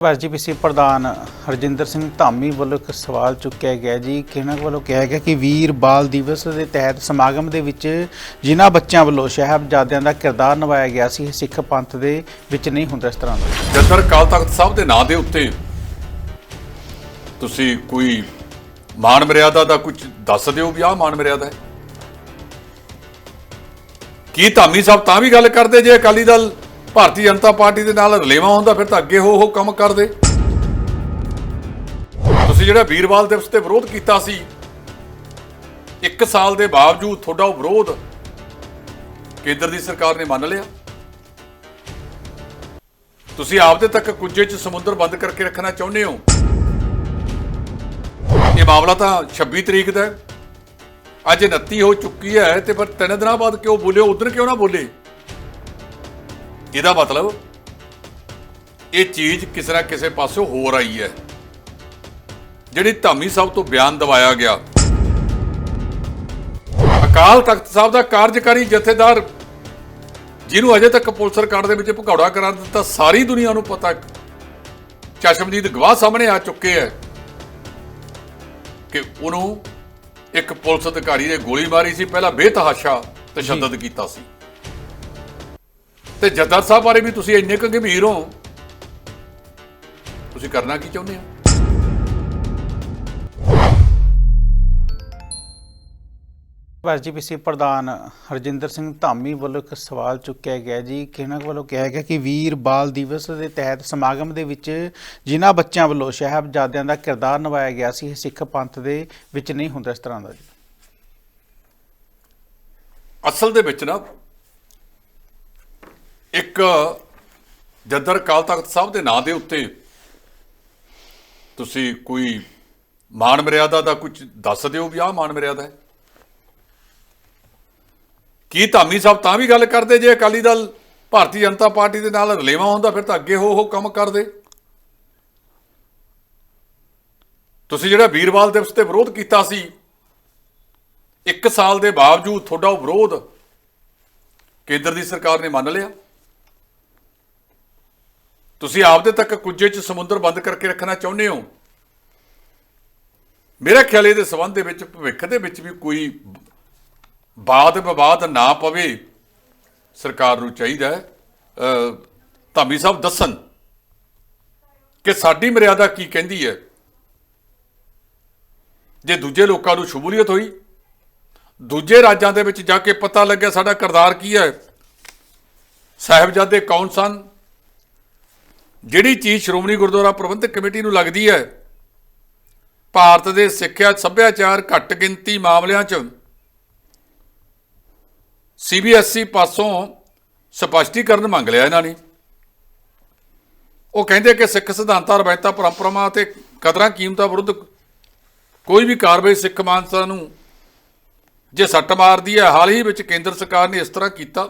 SGPC ਪ੍ਰਧਾਨ ਹਰਜਿੰਦਰ ਸਿੰਘ ਧਾਮੀ ਵੱਲੋਂ ਇੱਕ ਸਵਾਲ ਚੁੱਕਿਆ ਗਿਆ ਜੀ ਕਿ ਵੱਲੋਂ ਕਿਹਾ ਗਿਆ ਕਿ ਵੀਰ ਬਾਲ ਦਿਵਸ ਦੇ ਤਹਿਤ ਸਮਾਗਮ ਦੇ ਵਿੱਚ ਜਿਨ੍ਹਾਂ ਬੱਚਿਆਂ ਵੱਲੋਂ ਸਾਹਿਬਜ਼ਾਦਿਆਂ ਦਾ ਕਿਰਦਾਰ ਨਿਭਾਇਆ ਗਿਆ ਸੀ, ਇਹ ਸਿੱਖ ਪੰਥ ਦੇ ਵਿੱਚ ਨਹੀਂ ਹੁੰਦਾ ਇਸ ਤਰ੍ਹਾਂ ਦਾ। ਜੱਦਰ ਕਾਲ ਤਖਤ ਸਾਹਿਬ ਦੇ ਨਾਂ ਦੇ ਉੱਤੇ ਤੁਸੀਂ ਕੋਈ ਮਾਨ ਮਰਿਆਦਾ ਦਾ ਕੁਝ ਦੱਸ ਦਿਓ ਵੀ ਆਹ ਮਾਨ ਮਰਿਆਦਾ ਹੈ। ਕੀ ਧਾਮੀ ਸਾਹਿਬ ਤਾਂ ਵੀ ਗੱਲ ਕਰਦੇ ਜੇ ਅਕਾਲੀ ਦਲ? ਭਾਰਤੀ ਜਨਤਾ ਪਾਰਟੀ ਦੇ ਨਾਲ ਰਲੇਵਾ ਹੁੰਦਾ, ਫਿਰ ਤਾਂ ਅੱਗੇ ਹੋ ਹੋ ਕੰਮ ਕਰਦੇ। ਤੁਸੀਂ ਜਿਹੜਾ ਵੀਰਵਾਲ ਦਿਵਸ ਤੇ ਵਿਰੋਧ ਕੀਤਾ ਸੀ, ਇੱਕ ਸਾਲ ਦੇ ਬਾਵਜੂਦ ਤੁਹਾਡਾ ਉਹ ਵਿਰੋਧ ਕੇਂਦਰ ਦੀ ਸਰਕਾਰ ਨੇ ਮੰਨ ਲਿਆ। ਤੁਸੀਂ ਆਪਦੇ ਤੱਕ ਕੁੱਜੇ 'ਚ ਸਮੁੰਦਰ ਬੰਦ ਕਰਕੇ ਰੱਖਣਾ ਚਾਹੁੰਦੇ ਹੋ। ਇਹ ਮਾਮਲਾ ਤਾਂ 26 ਤਰੀਕ ਦਾ ਹੈ। ਅੱਜ 29 ਹੋ ਚੁੱਕੀ ਹੈ ਤੇ ਪਰ ਤਿੰਨ ਦਿਨਾਂ ਬਾਅਦ ਕਿਉਂ ਬੋਲੇ ਉਧਰ ਕਿਉਂ ਨਾ ਬੋਲੇ? ਇਹਦਾ ਮਤਲਬ ਇਹ ਚੀਜ਼ ਕਿਸੇ ਨਾ ਕਿਸੇ ਪਾਸੋਂ ਹੋਰ ਆਈ ਹੈ। ਜਿਹੜੀ ਧਾਮੀ ਸਾਹਿਬ ਤੋਂ ਬਿਆਨ ਦਵਾਇਆ ਗਿਆ। ਅਕਾਲ ਤਖਤ ਸਾਹਿਬ ਦਾ ਕਾਰਜਕਾਰੀ ਜਥੇਦਾਰ ਜਿਹਨੂੰ ਅਜੇ ਤੱਕ ਪੁਲਿਸ ਰਿਕਾਰਡ ਦੇ ਵਿੱਚ ਭਗੌੜਾ ਕਰਾਰ ਦਿੱਤਾ ਸਾਰੀ ਦੁਨੀਆ ਨੂੰ ਪਤਾ। ਚਸ਼ਮਦੀਦ ਗਵਾਹ ਸਾਹਮਣੇ ਆ ਚੁੱਕੇ ਹੈ ਕਿ ਉਹਨੂੰ ਇੱਕ ਪੁਲਿਸ ਅਧਿਕਾਰੀ ਨੇ ਗੋਲੀ ਮਾਰੀ ਸੀ। ਪਹਿਲਾਂ ਬੇਤਹਾਸ਼ਾ ਤਸ਼ੱਦਦ ਕੀਤਾ ਸੀ। ਤੇ ਜੱਦਰ ਸਾਹਿਬ ਬਾਰੇ ਵੀ ਤੁਸੀਂ ਇੰਨੇ ਕੁ ਗੰਭੀਰ ਹੋ ਤੁਸੀਂ ਕਰਨਾ ਕੀ ਚਾਹੁੰਦੇ ਹੋ? ਐਸਜੀਪੀਸੀ ਪ੍ਰਧਾਨ ਹਰਜਿੰਦਰ ਸਿੰਘ ਧਾਮੀ ਵੱਲੋਂ ਇੱਕ ਸਵਾਲ ਚੁੱਕਿਆ ਗਿਆ ਜੀ ਕਿ ਇਹਨਾਂ ਵੱਲੋਂ ਕਿਹਾ ਗਿਆ ਕਿ ਵੀਰ ਬਾਲ ਦਿਵਸ ਦੇ ਤਹਿਤ ਸਮਾਗਮ ਦੇ ਵਿੱਚ ਜਿਨ੍ਹਾਂ ਬੱਚਿਆਂ ਵੱਲੋਂ ਸਾਹਿਬਜ਼ਾਦਿਆਂ ਦਾ ਕਿਰਦਾਰ ਨਿਭਾਇਆ ਗਿਆ ਸੀ ਇਹ ਸਿੱਖ ਪੰਥ ਦੇ ਵਿੱਚ ਨਹੀਂ ਹੁੰਦਾ ਇਸ ਤਰ੍ਹਾਂ ਦਾ ਜੀ। ਅਸਲ ਦੇ ਵਿੱਚ ਨਾ ਇੱਕ ਜੱਦਰ ਕਾਲ ਤਖਤ ਸਾਹਿਬ ਦੇ ਨਾਂ ਦੇ ਉੱਤੇ ਤੁਸੀਂ ਕੋਈ ਮਾਨ ਮਰਿਆਦਾ ਦਾ ਕੁਝ ਦੱਸ ਦਿਓ ਵੀ ਆਹ ਮਾਨ ਮਰਿਆਦਾ ਹੈ। ਕੀ ਧਾਮੀ ਸਾਹਿਬ ਤਾਂ ਵੀ ਗੱਲ ਕਰਦੇ ਜੇ ਅਕਾਲੀ ਦਲ ਭਾਰਤੀ ਜਨਤਾ ਪਾਰਟੀ ਦੇ ਨਾਲ ਰਲੇਵਾ ਹੁੰਦਾ, ਫਿਰ ਤਾਂ ਅੱਗੇ ਹੋ ਹੋ ਕੰਮ ਕਰਦੇ। ਤੁਸੀਂ ਜਿਹੜਾ ਵੀਰਵਾਲ ਦਿਵਸ ਤੇ ਵਿਰੋਧ ਕੀਤਾ ਸੀ, ਇੱਕ ਸਾਲ ਦੇ ਬਾਵਜੂਦ ਤੁਹਾਡਾ ਉਹ ਵਿਰੋਧ ਕੇਂਦਰ ਦੀ ਸਰਕਾਰ ਨੇ ਮੰਨ ਲਿਆ। ਤੁਸੀਂ ਆਪਦੇ ਤੱਕ ਕੁੱਜੇ 'ਚ ਸਮੁੰਦਰ ਬੰਦ ਕਰਕੇ ਰੱਖਣਾ ਚਾਹੁੰਦੇ ਹੋ? ਮੇਰਾ ਖਿਆਲ ਇਹਦੇ ਸਬੰਧ ਦੇ ਵਿੱਚ, ਭਵਿੱਖ ਦੇ ਵਿੱਚ ਵੀ ਕੋਈ ਬਾਦ ਵਿਵਾਦ ਨਾ ਪਵੇ, ਸਰਕਾਰ ਨੂੰ ਚਾਹੀਦਾ ਧਾਮੀ ਸਾਹਿਬ ਦੱਸਣ ਕਿ ਸਾਡੀ ਮਰਿਆਦਾ ਕੀ ਕਹਿੰਦੀ ਹੈ? ਜੇ ਦੂਜੇ ਲੋਕਾਂ ਨੂੰ ਸ਼ਮੂਲੀਅਤ ਹੋਈ, ਦੂਜੇ ਰਾਜਾਂ ਦੇ ਵਿੱਚ ਜਾ ਕੇ ਪਤਾ ਲੱਗਿਆ ਸਾਡਾ ਕਿਰਦਾਰ ਕੀ ਹੈ? ਸਾਹਿਬਜ਼ਾਦੇ ਕੌਣ ਸਨ? ਜਿਹੜੀ ਚੀਜ਼ ਸ਼੍ਰੋਮਣੀ ਗੁਰਦੁਆਰਾ ਪ੍ਰਬੰਧਕ ਕਮੇਟੀ ਨੂੰ ਲੱਗਦੀ ਹੈ, ਭਾਰਤ ਦੇ ਸਿੱਖਿਆ ਸੱਭਿਆਚਾਰ ਘੱਟ ਗਿਣਤੀ ਮਾਮਲਿਆਂ 'ਚ ਸੀਬੀਐਸਈ ਪਾਸੋਂ ਸਪਸ਼ਟੀਕਰਨ ਮੰਗ ਲਿਆ ਇਹਨਾਂ ਨੇ ਉਹ ਕਹਿੰਦੇ ਕਿ ਸਿੱਖ ਸਿਧਾਂਤਾਂ, ਰਵਾਇਤਾਂ, ਪਰੰਪਰਾਵਾਂ ਅਤੇ ਕਦਰਾਂ ਕੀਮਤਾਂ ਵਿਰੁੱਧ ਕੋਈ ਵੀ ਕਾਰਵਾਈ ਸਿੱਖ ਮਾਨਸਾ ਨੂੰ ਜੇ ਸੱਟ ਮਾਰਦੀ ਹੈ, ਹਾਲ ਹੀ ਵਿੱਚ ਕੇਂਦਰ ਸਰਕਾਰ ਨੇ ਇਸ ਤਰ੍ਹਾਂ ਕੀਤਾ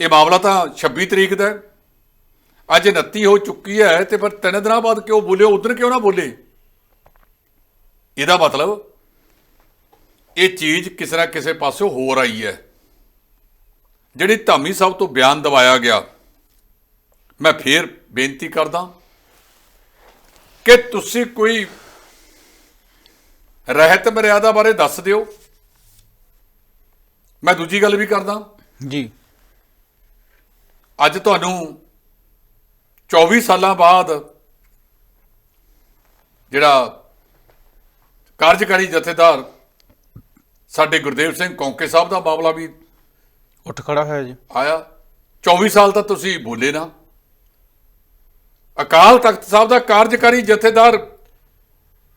ਇਹ ਮਾਮਲਾ ਤਾਂ 26 ਤਰੀਕ ਦਾ ਹੈ। ਅੱਜ 29 ਹੋ ਚੁੱਕੀ ਹੈ ਤੇ ਪਰ ਤਿੰਨ ਦਿਨਾਂ ਬਾਅਦ ਕਿਉਂ ਬੋਲੇ ਉਧਰ ਕਿਉਂ ਨਾ ਬੋਲੇ? ਇਹਦਾ ਮਤਲਬ ਇਹ ਚੀਜ਼ ਕਿਸੇ ਨਾ ਕਿਸੇ ਪਾਸੋਂ ਹੋਰ ਆਈ ਹੈ। ਜਿਹੜੀ ਧਾਮੀ ਸਾਹਿਬ ਤੋਂ ਬਿਆਨ ਦਵਾਇਆ ਗਿਆ ਮੈਂ ਫੇਰ ਬੇਨਤੀ ਕਰਦਾ ਕਿ ਤੁਸੀਂ ਕੋਈ ਰਹਿਤ ਮਰਿਆਦਾ ਬਾਰੇ ਦੱਸ ਦਿਓ। ਮੈਂ ਦੂਜੀ ਗੱਲ ਵੀ ਕਰਦਾ। ਜੀ। ਅੱਜ ਤੁਹਾਨੂੰ 24 ਸਾਲਾਂ ਬਾਅਦ ਜਿਹੜਾ ਕਾਰਜਕਾਰੀ ਜਥੇਦਾਰ ਸਾਡੇ ਗੁਰਦੇਵ ਸਿੰਘ ਕੌਂਕੇ ਸਾਹਿਬ ਦਾ ਮਾਮਲਾ ਵੀ ਉੱਠ ਖੜਾ ਹੋਇਆ ਜੀ ਆਇਆ 24 ਸਾਲ ਤਾਂ ਤੁਸੀਂ ਬੋਲੇ ਨਾ ਅਕਾਲ ਤਖਤ ਸਾਹਿਬ ਦਾ ਕਾਰਜਕਾਰੀ ਜਥੇਦਾਰ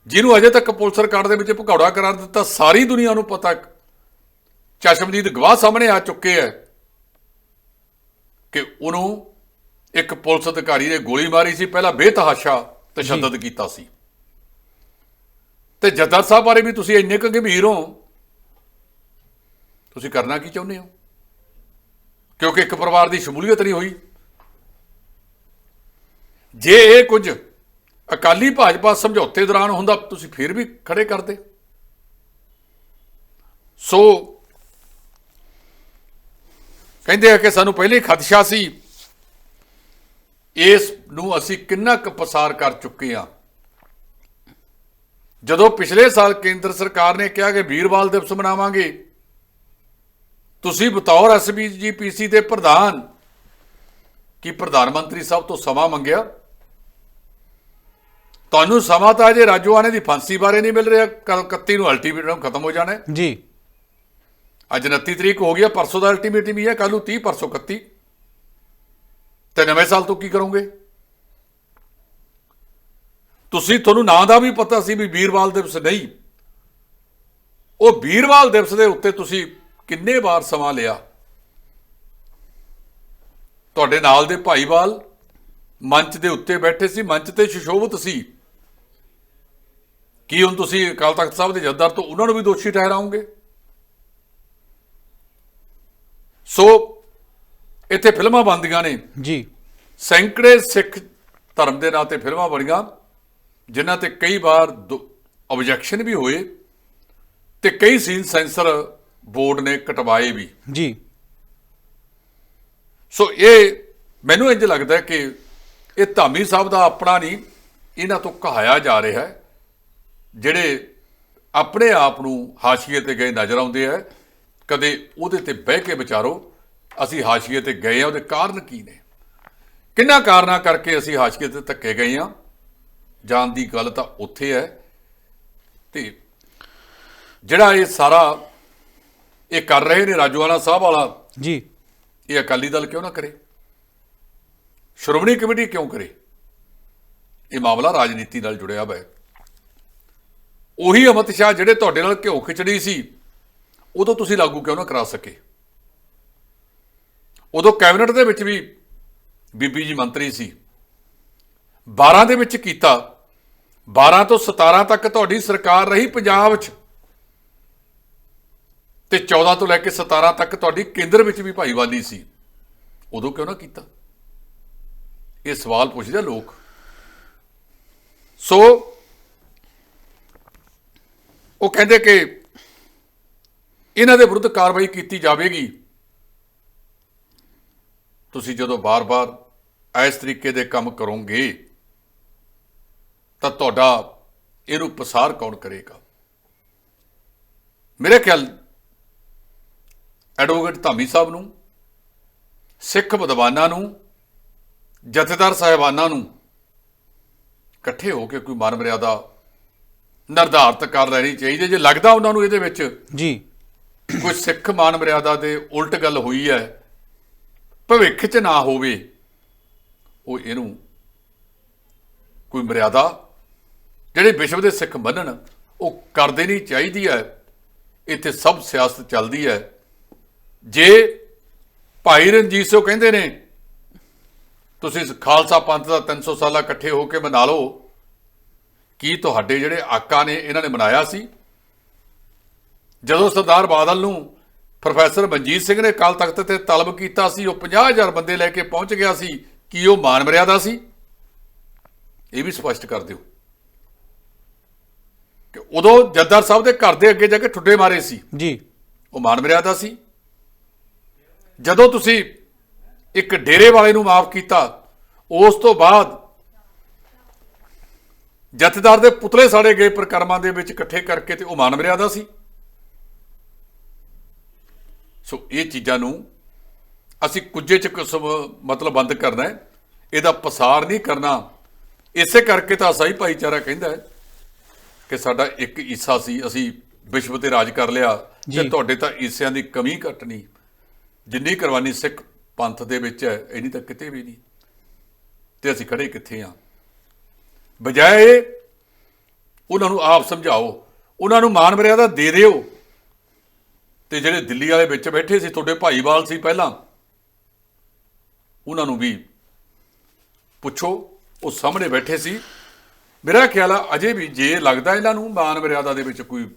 ਜਿਹਨੂੰ ਅਜੇ ਤੱਕ ਪੁਲਿਸ ਰਿਕਾਰਡ ਦੇ ਵਿੱਚ ਭਗੌੜਾ ਕਰਾਰ ਦਿੱਤਾ ਸਾਰੀ ਦੁਨੀਆ ਨੂੰ ਪਤਾ ਹੈ। ਚਸ਼ਮਦੀਦ ਗਵਾਹ ਸਾਹਮਣੇ ਆ ਚੁੱਕੇ ਹੈ ਕਿ ਉਹਨੂੰ ਇੱਕ ਪੁਲਿਸ ਅਧਿਕਾਰੀ ਨੇ ਗੋਲੀ ਮਾਰੀ ਸੀ ਪਹਿਲਾਂ ਬੇਤਹਾਸ਼ਾ ਤਸ਼ੱਦਦ ਕੀਤਾ ਸੀ। ਤੇ ਜੱਦਰ ਸਾਹਿਬ ਬਾਰੇ ਵੀ ਤੁਸੀਂ ਇੰਨੇ ਕੁ ਗੰਭੀਰ ਹੋ। ਤੁਸੀਂ ਕਰਨਾ ਕੀ ਚਾਹੁੰਦੇ ਹੋ? ਕਿਉਂਕਿ ਇੱਕ ਪਰਿਵਾਰ ਦੀ ਸ਼ਮੂਲੀਅਤ ਨਹੀਂ ਹੋਈ। ਜੇ ਇਹ ਕੁਝ ਅਕਾਲੀ ਭਾਜਪਾ ਸਮਝੌਤੇ ਦੌਰਾਨ ਹੁੰਦਾ ਤੁਸੀਂ ਫਿਰ ਵੀ ਖੜੇ ਕਰਦੇ। ਸੋ ਕਹਿੰਦੇ ਆ ਕਿ ਸਾਨੂੰ ਪਹਿਲੇ ਖਦਸ਼ਾ ਸੀ। ਇਸ ਨੂੰ ਅਸੀਂ ਕਿੰਨਾ ਕੁ ਪਸਾਰ ਕਰ ਚੁੱਕੇ ਹਾਂ? ਜਦੋਂ ਪਿਛਲੇ ਸਾਲ ਕੇਂਦਰ ਸਰਕਾਰ ਨੇ ਕਿਹਾ ਕਿ ਵੀਰਵਾਲ ਦਿਵਸ ਮਨਾਵਾਂਗੇ ਤੁਸੀਂ ਬਤੌਰ ਐਸਬੀਜੀਪੀਸੀ ਦੇ ਪ੍ਰਧਾਨ ਕੀ ਪ੍ਰਧਾਨ ਮੰਤਰੀ ਸਾਹਿਬ ਤੋਂ ਸਮਾਂ ਮੰਗਿਆ? ਤੁਹਾਨੂੰ ਸਮਾਂ ਤਾਂ ਅਜੇ ਰਾਜੋਆਨੇ ਦੀ ਫਾਂਸੀ ਬਾਰੇ ਨਹੀਂ ਮਿਲ ਰਿਹਾ ਕੱਲ 31 ਨੂੰ ਅਲਟੀਮੇਟਮ ਖਤਮ ਹੋ ਜਾਣਾ ਹੈ? ਜੀ। ਅੱਜ 29 ਤਰੀਕ ਹੋ ਗਈ ਹੈ ਪਰਸੋਂ ਦਾ ਅਲਟੀਮੇਟਮ ਹੀ ਹੈ ਕੱਲ ਨੂੰ 30 ਪਰਸੋਂ 31 ਤੇ ਨਵੇਂ ਸਾਲ ਤੋਂ ਕੀ ਕਰੋਗੇ? ਤੁਸੀਂ ਤੁਹਾਨੂੰ ਨਾਂ ਦਾ ਵੀ ਪਤਾ ਸੀ ਵੀ ਵੀਰਵਾਲ ਦਿਵਸ ਨਹੀਂ। ਉਹ ਵੀਰਵਾਲ ਦਿਵਸ ਦੇ ਉੱਤੇ ਤੁਸੀਂ ਕਿੰਨੇ ਵਾਰ ਸਮਾਂ ਲਿਆ? ਤੁਹਾਡੇ ਨਾਲ ਦੇ ਭਾਈਵਾਲ ਮੰਚ ਦੇ ਉੱਤੇ ਬੈਠੇ ਸੀ, ਮੰਚ ਤੇ ਸ਼ਿਸ਼ੋਭਤ ਸੀ। ਕੀ ਹੁਣ ਤੁਸੀਂ ਅਕਾਲ ਤਖਤ ਸਾਹਿਬ ਦੇ ਜੱਦਾਰ ਤੋਂ ਉਹਨਾਂ ਨੂੰ ਵੀ ਦੋਸ਼ੀ ਠਹਿਰਾਓਗੇ? ਸੋ ਇੱਥੇ ਫਿਲਮਾਂ ਬਣਦੀਆਂ ਨੇ। ਜੀ। ਸੈਂਕੜੇ ਸਿੱਖ ਧਰਮ ਦੇ ਨਾਂ ਤੇ ਫਿਲਮਾਂ ਬਣੀਆਂ ਜਿਨ੍ਹਾਂ ਤੇ ਕਈ ਵਾਰ ਆਬਜੈਕਸ਼ਨ ਵੀ ਹੋਏ ਤੇ ਕਈ ਸੀਨ ਸੈਂਸਰ ਬੋਰਡ ਨੇ ਕਟਵਾਏ ਵੀ। ਜੀ। ਸੋ ਇਹ ਮੈਨੂੰ ਇੰਜ ਲੱਗਦਾ ਹੈ ਕਿ ਇਹ ਧਾਮੀ ਸਾਹਿਬ ਦਾ ਆਪਣਾ ਨਹੀਂ ਇਹਨਾਂ ਤੋਂ ਕਹਾਇਆ ਜਾ ਰਿਹਾ ਹੈ ਜਿਹੜੇ ਆਪਣੇ ਆਪ ਨੂੰ ਹਾਸ਼ੀਏ ਤੇ ਗਏ ਨਜ਼ਰ ਆਉਂਦੇ ਆ ਕਦੇ ਉਹਦੇ ਤੇ ਬਹਿ ਕੇ ਵਿਚਾਰੋ ਅਸੀਂ ਹਾਸ਼ੀਏ ਤੇ ਗਏ ਆ ਉਹਦੇ ਕਾਰਨ ਕੀ ਨੇ? ਕਿੰਨਾ ਕਾਰਨਾਂ ਕਰਕੇ ਅਸੀਂ ਹਾਸ਼ੀਏ ਤੇ ਧੱਕੇ ਗਏ ਆ ਜਾਣ ਦੀ ਗੱਲ ਤਾਂ ਉੱਥੇ ਹੈ। ਤੇ ਜਿਹੜਾ ਇਹ ਸਾਰਾ ਇਹ ਕਰ ਰਹੇ ਨੇ ਰਾਜੂਆਣਾ ਸਾਹਿਬ ਵਾਲਾ ਜੀ। ਇਹ ਅਕਾਲੀ ਦਲ ਕਿਉਂ ਨਾ ਕਰੇ? ਸ਼੍ਰੋਮਣੀ ਕਮੇਟੀ ਕਿਉਂ ਕਰੇ? ਇਹ ਮਾਮਲਾ ਰਾਜਨੀਤੀ ਨਾਲ ਜੁੜਿਆ ਹੋਇਆ ਹੈ। ਉਹੀ ਅਮਿਤ ਸ਼ਾਹ ਜਿਹੜੇ ਤੁਹਾਡੇ ਨਾਲ ਘਿਓ ਖਿਚੜੀ ਸੀ ਉਦੋਂ ਤੁਸੀਂ ਲਾਗੂ ਕਿਉਂ ਨਾ ਕਰਾ ਸਕੇ? ਉਦੋਂ ਕੈਬਨਿਟ ਦੇ ਵਿੱਚ ਵੀ ਬੀਬੀ ਜੀ ਮੰਤਰੀ ਸੀ। 12 ਦੇ ਵਿੱਚ ਕੀਤਾ। 12 ਤੋਂ 17 ਤੱਕ ਤੁਹਾਡੀ ਸਰਕਾਰ ਰਹੀ ਪੰਜਾਬ 'ਚ ਤੇ 14 ਤੋਂ ਲੈ ਕੇ 17 ਤੱਕ ਤੁਹਾਡੀ ਕੇਂਦਰ ਵਿੱਚ ਵੀ ਭਾਈਵਾਲੀ ਸੀ। ਉਦੋਂ ਕਿਉਂ ਨਾ ਕੀਤਾ? ਇਹ ਸਵਾਲ ਪੁੱਛਦੇ ਲੋਕ। ਸੋ, ਉਹ ਕਹਿੰਦੇ ਕਿ ਇਹਨਾਂ ਦੇ ਵਿਰੁੱਧ ਕਾਰਵਾਈ ਕੀਤੀ ਜਾਵੇਗੀ। ਤੁਸੀਂ ਜਦੋਂ ਬਾਰ-ਬਾਰ ਇਸ ਤਰੀਕੇ ਦੇ ਕੰਮ ਕਰੋਗੇ ਤਾਂ ਤੁਹਾਡਾ ਇਹਨੂੰ ਪਸਾਰ ਕੌਣ ਕਰੇਗਾ ਮੇਰੇ ਖਿਆਲ ਐਡਵੋਕੇਟ ਧਾਮੀ ਸਾਹਿਬ ਨੂੰ ਸਿੱਖ ਵਿਦਵਾਨਾਂ ਨੂੰ ਜਥੇਦਾਰ ਸਾਹਿਬਾਨਾਂ ਨੂੰ ਇਕੱਠੇ ਹੋ ਕੇ ਕੋਈ ਮਾਨ ਮਰਿਆਦਾ ਨਿਰਧਾਰਤ ਕਰ ਲੈਣੀ ਚਾਹੀਦੀ। ਜੇ ਲੱਗਦਾ ਉਹਨਾਂ ਨੂੰ ਇਹਦੇ ਵਿੱਚ ਜੀ ਕੋਈ ਸਿੱਖ ਮਾਨ ਮਰਿਆਦਾ ਦੇ ਉਲਟ ਗੱਲ ਹੋਈ ਹੈ ਭਵਿੱਖ 'ਚ ਨਾ ਹੋਵੇ। ਉਹ ਇਹਨੂੰ ਕੋਈ ਮਰਿਆਦਾ ਜਿਹੜੇ ਵਿਸ਼ਵ ਦੇ ਸਿੱਖ ਮੰਨਣ, ਉਹ ਕਰ ਦੇਣੀ ਚਾਹੀਦੀ ਹੈ। ਇੱਥੇ ਸਭ ਸਿਆਸਤ ਚੱਲਦੀ ਹੈ। ਜੇ ਭਾਈ ਰਣਜੀਤ ਸਿੰਘ ਕਹਿੰਦੇ ਨੇ, ਤੁਸੀਂ ਖਾਲਸਾ ਪੰਥ ਦਾ 300 ਸਾਲਾ ਇਕੱਠੇ ਹੋ ਕੇ ਮਨਾ ਲਓ। ਕੀ ਤੁਹਾਡੇ ਜਿਹੜੇ ਆਕਾ ਨੇ, ਇਹਨਾਂ ਨੇ ਮਨਾਇਆ ਸੀ? ਜਦੋਂ ਸਰਦਾਰ ਬਾਦਲ ਨੂੰ ਪ੍ਰੋਫੈਸਰ ਮਨਜੀਤ ਸਿੰਘ ਨੇ ਕੱਲ ਤਖਤ ਤੇ ਤਲਬ ਕੀਤਾ ਸੀ ਉਹ 50000 ਬੰਦੇ ਲੈ ਕੇ ਪਹੁੰਚ ਗਿਆ ਸੀ। ਕੀ ਉਹ ਮਾਨ ਮਰਿਆਦਾ ਸੀ? ਇਹ ਵੀ ਸਪਸ਼ਟ ਕਰ ਦਿਓ। ਕਿ ਉਦੋਂ ਜੱਦਾਰ ਸਾਹਿਬ ਦੇ ਘਰ ਦੇ ਅੱਗੇ ਜਾ ਕੇ ਠੁੱਡੇ ਮਾਰੇ ਸੀ। ਜੀ। ਉਹ ਮਾਨ ਮਰਿਆਦਾ ਸੀ। ਜਦੋਂ ਤੁਸੀਂ ਇੱਕ ਡੇਰੇ ਵਾਲੇ ਨੂੰ ਮਾਫ ਕੀਤਾ ਉਸ ਤੋਂ ਬਾਅਦ ਜਥੇਦਾਰ ਦੇ ਪੁਤਲੇ ਸਾੜੇ ਗਏ ਪ੍ਰਕਰਮਾਂ ਦੇ ਵਿੱਚ ਇਕੱਠੇ ਕਰਕੇ ਤੇ ਉਹ ਮਾਨ ਮਰਿਆਦਾ ਸੀ। ਸੋ ਇਹ ਚੀਜ਼ਾਂ ਨੂੰ ਅਸੀਂ ਕੁਝੇ ਚ ਕਿਸਮ ਮਤਲਬ ਬੰਦ ਕਰਨਾ ਹੈ। ਇਹਦਾ ਪਸਾਰ ਨਹੀਂ ਕਰਨਾ। ਇਸੇ ਕਰਕੇ ਤਾਂ ਅਸਾਈ ਭਾਈਚਾਰਾ ਕਹਿੰਦਾ ਹੈ ਕਿ ਸਾਡਾ ਇੱਕ ਈਸਾ ਸੀ ਅਸੀਂ ਵਿਸ਼ਵ ਤੇ ਰਾਜ ਕਰ ਲਿਆ ਤੇ। ਤੁਹਾਡੇ ਤਾਂ ਈਸਿਆਂ ਦੀ ਕਮੀ ਘਟਣੀ ਜਿੰਨੀ ਕੁਰਬਾਨੀ ਸਿੱਖ ਪੰਥ ਦੇ ਵਿੱਚ ਹੈ ਇੰਨੀ ਤਾਂ ਕਿਤੇ ਵੀ ਨਹੀਂ। ਤੇ ਅਸੀਂ ਖੜੇ ਕਿੱਥੇ ਆ? ਬਜਾਏ ਉਹਨਾਂ ਨੂੰ ਆਪ ਸਮਝਾਓ ਉਹਨਾਂ ਨੂੰ ਮਾਨ ਮਰਿਆਦਾ ਦੇ ਦਿਓ। ਤੇ ਜਿਹੜੇ ਦਿੱਲੀ ਵਾਲੇ ਵਿੱਚ ਬੈਠੇ ਸੀ, ਤੁਹਾਡੇ ਭਾਈਵਾਲ ਸੀ ਪਹਿਲਾਂ, ਉਹਨਾਂ ਨੂੰ ਵੀ ਪੁੱਛੋ, ਉਹ ਸਾਹਮਣੇ ਬੈਠੇ ਸੀ। ਮੇਰਾ ਖਿਆਲ ਆ, ਅਜੇ ਵੀ ਜੇ ਲੱਗਦਾ ਇਹਨਾਂ ਨੂੰ, ਮਾਨ ਮਰਿਆਦਾ ਦੇ ਵਿੱਚ ਕੋਈ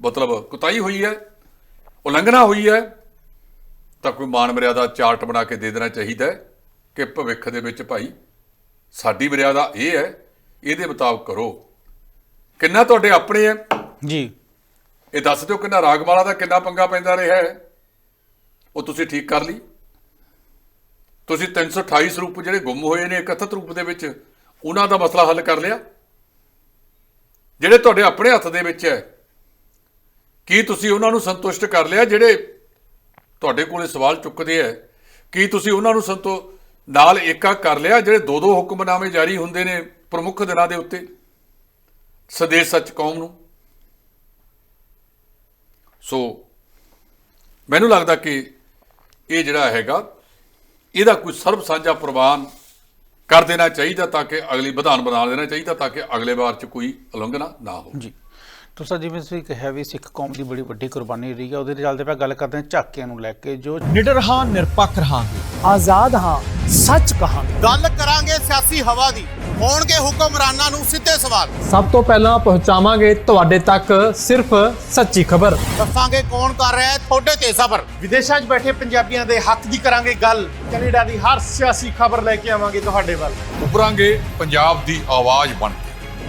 ਮਤਲਬ ਕੁਤਾਈ ਹੋਈ ਹੈ, ਉਲੰਘਣਾ ਹੋਈ ਹੈ, ਤਾਂ ਕੋਈ ਮਾਨ ਮਰਿਆਦਾ ਚਾਰਟ ਬਣਾ ਕੇ ਦੇ ਦੇਣਾ ਚਾਹੀਦਾ ਹੈ ਕਿ ਭਵਿੱਖ ਦੇ ਵਿੱਚ ਭਾਈ ਸਾਡੀ ਮਰਿਆਦਾ ਇਹ ਹੈ, ਇਹਦੇ ਮੁਤਾਬਕ ਕਰੋ। ਕਿੰਨਾ ਤੁਹਾਡੇ ਆਪਣੇ ਹੈ? ਜੀ। ਇਹ ਦੱਸ ਦਿਓ ਕਿੰਨਾ ਰਾਗਮਾਲਾ ਦਾ ਕਿੰਨਾ ਪੰਗਾ ਪੈਂਦਾ ਰਿਹਾ ਹੈ। ਉਹ ਤੁਸੀਂ ਠੀਕ ਕਰ ਲਈ। ਤੁਸੀਂ 328 ਸਰੂਪ ਜਿਹੜੇ ਗੁੰਮ ਹੋਏ ਨੇ ਇਕੱਠਤ ਰੂਪ ਦੇ ਵਿੱਚ, ਉਹਨਾਂ ਦਾ ਮਸਲਾ ਹੱਲ ਕਰ ਲਿਆ। ਜਿਹੜੇ ਤੁਹਾਡੇ ਆਪਣੇ ਹੱਥ ਦੇ ਵਿੱਚ ਹੈ, ਕੀ ਤੁਸੀਂ ਉਹਨਾਂ ਨੂੰ ਸੰਤੁਸ਼ਟ ਕਰ ਲਿਆ ਜਿਹੜੇ ਤੁਹਾਡੇ ਕੋਲੇ ਸਵਾਲ ਚੁੱਕਦੇ ਹੈ? ਕੀ ਤੁਸੀਂ ਉਹਨਾਂ ਨੂੰ ਸੰਤੋ, ਨਾਲ ਏਕਾ ਕਰ ਲਿਆ ਜਿਹੜੇ ਦੋ ਦੋ ਹੁਕਮਨਾਮੇ ਜਾਰੀ ਹੁੰਦੇ ਨੇ ਪ੍ਰਮੁੱਖ ਦਿਨਾਂ ਦੇ ਉੱਤੇ? ਸਦੇਸ਼ ਸੱਚ ਕੌਮ ਨੂੰ। ਸੋ ਮੈਨੂੰ ਲੱਗਦਾ ਕਿ ਇਹ ਜਿਹੜਾ ਹੈਗਾ, ਇਹਦਾ ਕੋਈ ਸਰਬ ਸਾਂਝਾ ਪ੍ਰਵਾਨ ਕਰ ਦੇਣਾ ਚਾਹੀਦਾ ਤਾਂ ਕਿ ਅਗਲੀ ਵਿਧਾਨ ਬਣਾ ਦੇਣਾ ਚਾਹੀਦਾ ਤਾਂ ਕਿ ਅਗਲੇ ਵਾਰ ਚ ਕੋਈ ਉਲੰਘਣਾ ਨਾ ਹੋਵੇ। ਜੀ। ਤੁਸੀਂ ਜਿਵੇਂ ਤੁਸੀਂ ਕਿਹਾ ਵੀ ਸਿੱਖ ਕੌਮ ਦੀ ਬੜੀ ਵੱਡੀ ਕੁਰਬਾਨੀ ਰਹੀ ਹੈ ਉਹਦੇ ਚੱਲਦੇ ਪਿਆ ਗੱਲ ਕਰਦੇ ਹਾਂ ਝਾਕੀਆਂ ਨੂੰ ਲੈ ਕੇ ਜੋ ਨਿਡਰ ਹਾਂ ਨਿਰਪੱਖ ਰਹਾਂਗੇ। ਆਜ਼ਾਦ ਹਾਂ ਸੱਚ ਕਹਾਂਗੇ। ਗੱਲ ਕਰਾਂਗੇ ਸਿਆਸੀ ਹਵਾ ਦੀ ਹੋਣਗੇ ਹੁਕਮਰਾਨਾਂ ਨੂੰ ਸਿੱਧੇ ਸਵਾਲ। ਸਭ ਤੋਂ ਪਹਿਲਾਂ ਪਹੁੰਚਾਵਾਂਗੇ ਤੁਹਾਡੇ ਤੱਕ ਸਿਰਫ ਸੱਚੀ ਖਬਰ। ਦੱਸਾਂਗੇ ਕੌਣ ਕਰ ਰਿਹਾ ਹੈ ਤੁਹਾਡੇ ਤੇ ਸਬਰ। ਵਿਦੇਸ਼ਾਂ 'ਚ ਬੈਠੇ ਪੰਜਾਬੀਆਂ ਦੇ ਹੱਕ ਦੀ ਕਰਾਂਗੇ ਗੱਲ। ਕੈਨੇਡਾ ਦੀ ਹਰ ਸਿਆਸੀ ਖਬਰ ਲੈ ਕੇ ਆਵਾਂਗੇ ਤੁਹਾਡੇ ਵੱਲ। ਉਭਰਾਂਗੇ ਪੰਜਾਬ ਦੀ ਆਵਾਜ਼ ਬਣ ਕੇ।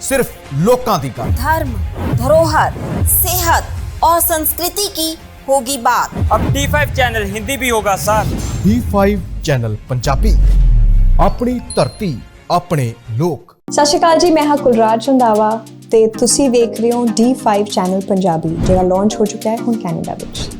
ਸਿਰਫ ਲੋਕਾਂ ਦੀ ਗੱਲ धर्म धरोहर सेहत और संस्कृति की होगी बात ਅਬ D5 ਚੈਨਲ ਹਿੰਦੀ ਵੀ ਹੋਗਾ ਸਰ D5 ਚੈਨਲ ਪੰਜਾਬੀ ਆਪਣੀ ਧਰਤੀ ਆਪਣੇ ਲੋਕ ਸਤਿ ਸ਼੍ਰੀ ਅਕਾਲ ਜੀ ਮੈਂ ਹਾਂ ਕੁਲਰਾਜ ਰੰਧਾਵਾ ਤੇ ਤੁਸੀਂ ਵੇਖ ਰਹੇ ਹੋ D5 ਚੈਨਲ ਪੰਜਾਬੀ ਜਿਹੜਾ ਲਾਂਚ ਹੋ ਚੁੱਕਾ ਹੈ ਹੁਣ ਕੈਨੇਡਾ ਵਿੱਚ